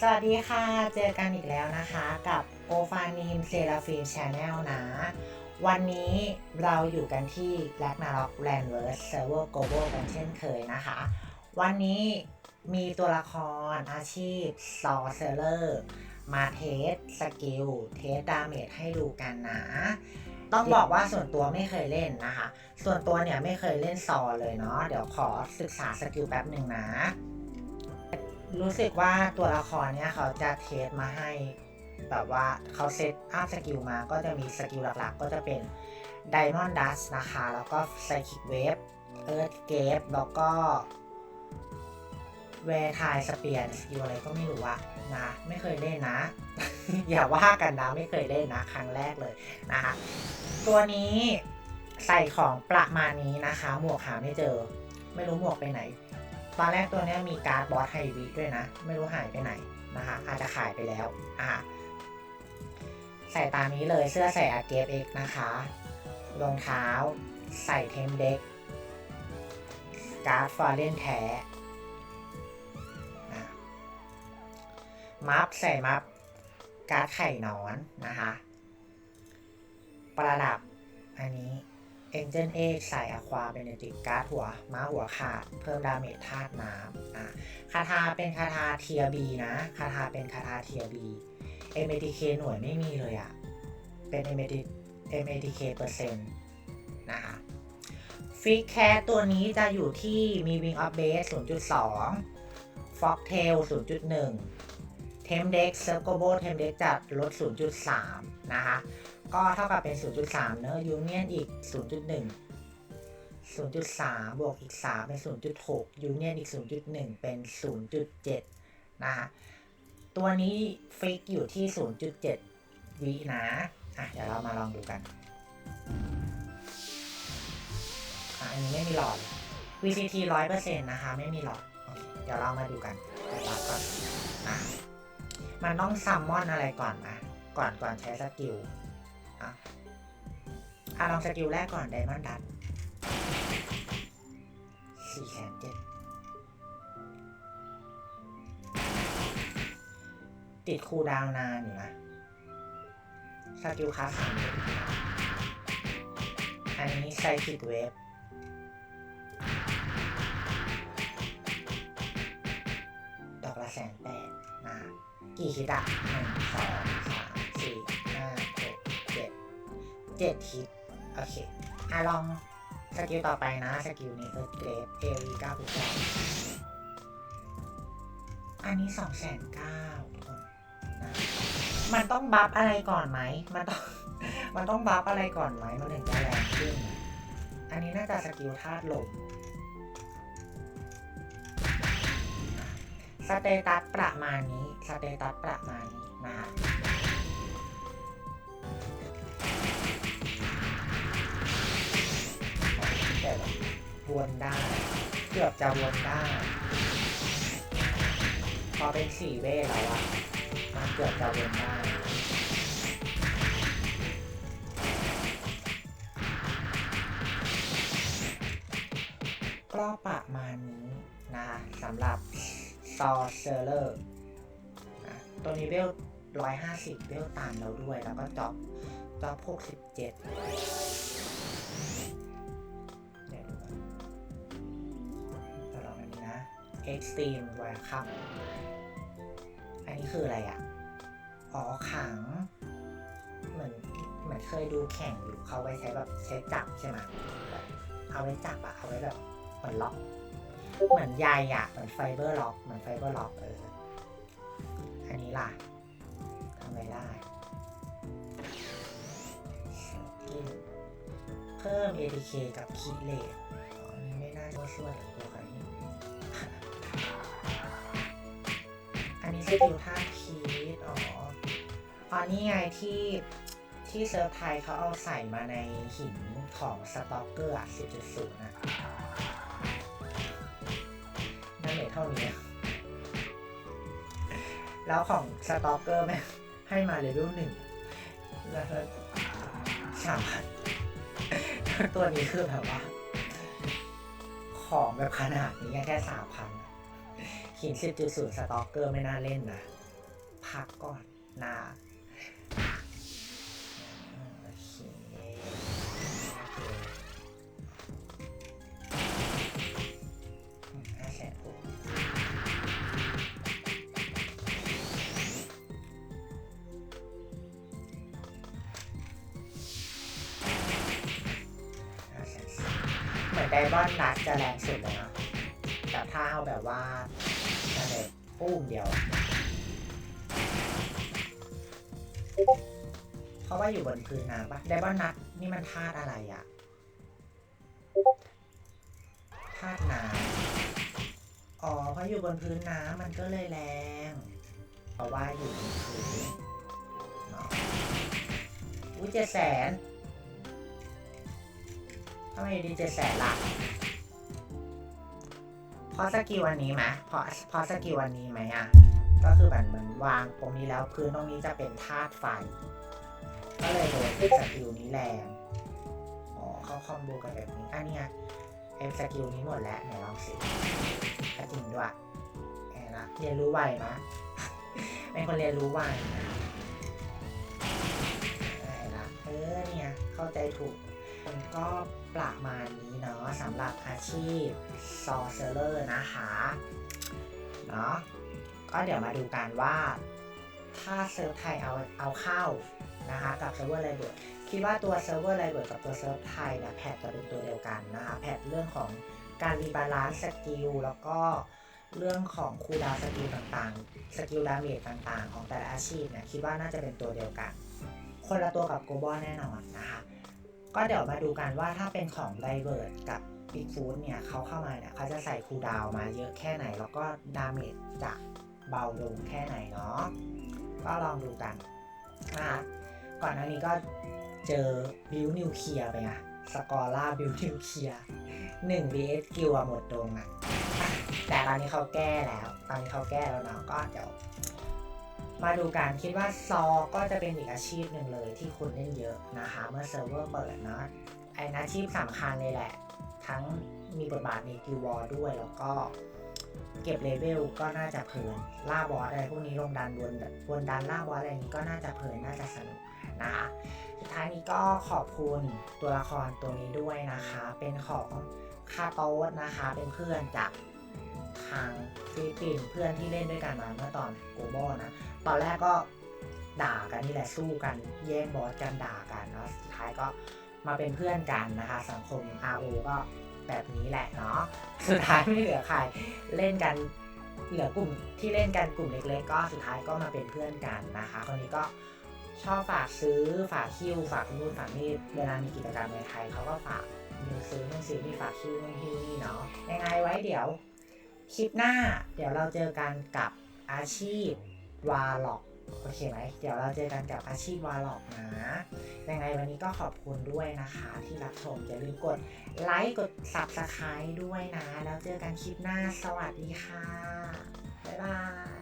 สวัสดีค่ะ เจอกันอีกแล้วนะคะกับโอฟานีมเซราฟิมชาแนลนะ วันนี้เราอยู่กันที่ r a g n a r o k l a n d v e r s e Server Global กันเช่นเคยนะคะ วันนี้มีตัวละครอาชีพซอเซเลอร์มาเทสสกิล เทสดาเมจให้ดูกันนะ ต้องบอกว่าส่วนตัวไม่เคยเล่นนะคะ ส่วนตัวเนี่ยไม่เคยเล่นซอเลยเนาะเดี๋ยวขอศึกษาสกิลแป๊บหนึ่งนะ รู้สึกว่าตัวละครเนี่ยเขาจะเทสมาให้ แบบว่าเขาเซตอัพสกิลมาก็จะมีสกิลหลักๆ ก็จะเป็น Diamond Dust นะคะ แล้วก็ Psychic Wave Earth Gate แล้วก็เวทายสเปียนสกิลอะไรก็ไม่รู้อะนะ ไม่เคยเล่นนะ อย่าว่ากันนะ ไม่เคยเล่นนะ ครั้งแรกเลยนะคะ ตัวนี้ใส่ของประมาณนี้นะคะ หมวกหาไม่เจอ ไม่รู้หมวกไปไหน ตอนแรกตัวนี้มีการ์ดบอสไฮวิด้วยนะ ไม่รู้หายไปไหนนะคะอาจจะขายไปแล้วอะใส่ตามนี้เลยเสื้อใส่อาเกฟเอ็กนะคะรองเท้า ใส่เทมเด็กการ์ดฟอร์เรนแท้อะมัฟใส่มัฟการ์ดไข่นอนนะคะ ประดับอันนี้ Angel A ใส่อควาเบเนติกการ์ดหัวม้าหัวขาด เพิ่มดาเมจธาตุน้ำอะคาถาเป็นคาถาเทียบีนะ คาถาเป็นคาถาเทียบี MATK หน่วยไม่มีเลยอะเป็น MATK เอเมติเคเปอร์เซ็นต์นะคะฟิกแคสตัวนี้จะอยู่ที่มี Wing of Base 0.2 Fox Tail 0.1 Tem Dex Circle Tem Dex จัดลด 0.3 นะคะ ก็เท่ากับเป็น 0.3 เนอะ Union อีก 0.1 0.3 บวกอีก 3 เป็น 0.6 Union อีก 0.1 เป็น 0.7 นะคะตัวนี้ฟิกอยู่ที่ 0.7 วินะอะเดี๋ยวเรามาลองดูกันอันนี้ไม่มีหลอด VCT 100%นะคะ ไม่มีหลอด เดี๋ยวเรามาดูกันไปรับก่อนอะมันต้องซัมมอนอะไรก่อนนะก่อนก่อนใช้สกิล อะอะลองสกิลแรกก่อนไดมอนดันสี่แสนเจ็ดติดคูดาวนานอยู่นะสกิลคาสามอันนี้ไซคิดเวฟดอกละแสนแปดนะกี่คิดอะหนึ่งสองสามสี่ห้า จ็ดคิดโอเคอะลองสกิลต่อไปนะ สกิลนี้เอิร์ธเกรฟเอวีเก้าทุกอย่างอันนี้สองแสนเก้าทุกคนนะมันต้องบัฟอะไรก่อนไหม มันต้อง มันต้องบัฟอะไรก่อนไหม มันถึงจะแรงขึ้น อันนี้น่าจะสกิลธาตุลมสเตตัสประมาณนี้ สเตตัสประมาณนี้นะคะ วนได้ เกือบจะวนได้ พอเป็นสี่เวทแล้วอะมันเกือบจะวนได้ก็ประมาณนี้นะสำหรับซอเซอร์เลอร์ตัวนี้เวล150 เวลต่ำเราด้วย แล้วก็จอบจอบ67 Extreme Welcome อันนี้คืออะไรอะ อ๋อขัง เหมือนเหมือนเคยดูแข่งอยู่เขาไว้ใช้แบบใช้จับใช่ไหมเอาไว้จับอะเอาไว้แบบเหมือนล็อก เหมือนใยอะเหมือนไฟเบอร์ล็อกเหมือนไฟเบอร์ล็อกเออ อันนี้ล่ะทำอะไรได้เพิ่ม ATK กับคิดเลทอันนี้ไม่น่าช่วยตัวใครนี่อั สกิลท่าคีดอ๋ออ๋อนี่ไงที่ที่เซิร์ฟไทยเขาเอาใส่มาในหินของสต็อกเกอร์อะ10.0นะนั่นเลยเท่านี้ แล้วของสต็อกเกอร์แม่ให้มาเลเวลหนึ่งแล้วสามพันตัวนี้คือแบบว่า ของแบบขนาดนี้แค่สามพัน หินสิบจุดศูนย์สต็อกเกอร์ไม่น่าเล่นนะ พักก่อนนะโอเคห้าแสนหกห้าแสนสี่เหมือนไดมอนด์นัดจะแรงสุดเลยเนาะแต่ถ้าเอาแบบว่า ปุ้มเดียวเพราะว่าอยู่บนพื้นน้ำปะไดบอนนัทนี่มันธาตุอะไรอะธาตุน้ำอ๋อเพราะอยู่บนพื้นน้ำมันก็เลยแรงเพราะว่าอยู่บนพื้นอุ้ยเจ็ดแสนทำไมอยู่ดีเจ็ดแสนล่ะ เพราะสกิลวันนี้ไหมเพราะเพราะสกิลวันนี้ไหมอะ ก็คือแบบเหมือนวางตรงนี้แล้วพื้นตรงนี้จะเป็นธาตุไฟ ก็เลยโดนสกิลนี้แรง อ๋อเข้าคอมโบกันแบบนี้อันเนี้ยเอ็มสกิลนี้หมดแล้วไหนลองสิก็จริงด้วยแอนนะเรียนรู้ไวนะเป็นคนเรียนรู้ไวนะอะไรนะเออเนี่ยเข้าใจถูก มันก็ประมาณนี้เนาะสำหรับอาชีพซอเซอร์นะคะเนาะก็เดี๋ยวมาดูกันว่า ถ้าเซิร์ฟไทยเอาเอาเข้านะคะกับเซิร์ฟเวอร์ไลเบิร์ดคิดว่าตัวเซิร์ฟเวอร์ไลเบิร์ดกับตัวเซิร์ฟไทยเนี่ยแพทจะเป็นตัวเดียวกันนะคะแพทเรื่องของการรีบาลานซ์สกิลแล้วก็เรื่องของคูดาวสกิลต่างๆ สกิลดาเมจต่างๆ ของแต่ละอาชีพเนี่ยคิดว่าน่าจะเป็นตัวเดียวกัน คนละตัวกับโกบอลแน่นอนนะคะ ก็เดี๋ยวมาดูกันว่าถ้าเป็นของไลเบิร์ดกับบิ๊กฟูดเนี่ยเขาเข้ามาเนี่ยเขาจะใส่คูลดาวมาเยอะแค่ไหน แล้วก็ดาเมจจะเบาลงแค่ไหนเนาะก็ลองดูกันนะคะก่อนหน้านี้ก็เจอบิวนิวเคลียร์ไปไงสกอร่าบิวนิวเคลียร์หนึ่ง vs กิวอะหมดตรงน่ะแต่ตอนนี้เขาแก้แล้ว ตอนนี้เขาแก้แล้วเนาะก็เดี๋ยว มาดูกันคิดว่าซอก็จะเป็นอีกอาชีพหนึ่งเลยที่คนเล่นเยอะนะคะ เมื่อเซิร์ฟเวอร์เปิดเนาะไอ้อาชีพสำคัญเลยแหละ ทั้งมีบทบาทในกิววอร์ด้วยแล้วก็เก็บเลเวลก็น่าจะเพลินล่าบอสอะไรพวกนี้ลงดันวนวนดันล่าบอสอะไรนี้ก็น่าจะเพลินน่าจะสนุกนะคะสุดท้ายนี้ก็ขอบคุณตัวละครตัวนี้ด้วยนะคะ เป็นของคาโต๊ดนะคะเป็นเพื่อนจาก ทางฟิลิปปินส์เพื่อนที่เล่นด้วยกันมาเมื่อตอนโกโบนะตอนแรกก็ด่ากันนี่แหละสู้กันแย่งบอสกันด่ากันเนาะสุดท้ายก็มาเป็นเพื่อนกันนะคะ สังคม RO ก็แบบนี้แหละเนาะสุดท้ายไม่เหลือใครเล่นกันเหลือกลุ่มที่เล่นกันกลุ่มเล็ก ๆ ก็สุดท้ายก็มาเป็นเพื่อนกันนะคะ คนนี้ก็ชอบฝากซื้อฝากคิวฝากนู่นฝากนี่เวลามีกิจกรรมในไทยเขาก็ฝากมีซื้อนู่นซื้อนี่ฝากคิวนู่นที่นี่เนาะยังไงไว้เดี๋ยว คลิปหน้า เดี๋ยวเราเจอกันกับอาชีพวาล็อกโอเคไหมเดี๋ยวเราเจอกันกับอาชีพวาล็อกนะยังไงวันนี้ก็ขอบคุณด้วยนะคะ ที่รับชมอย่าลืมกดไลค์กด Subscribe ด้วยนะ แล้วเจอกันคลิปหน้าสวัสดีค่ะ บ๊ายบาย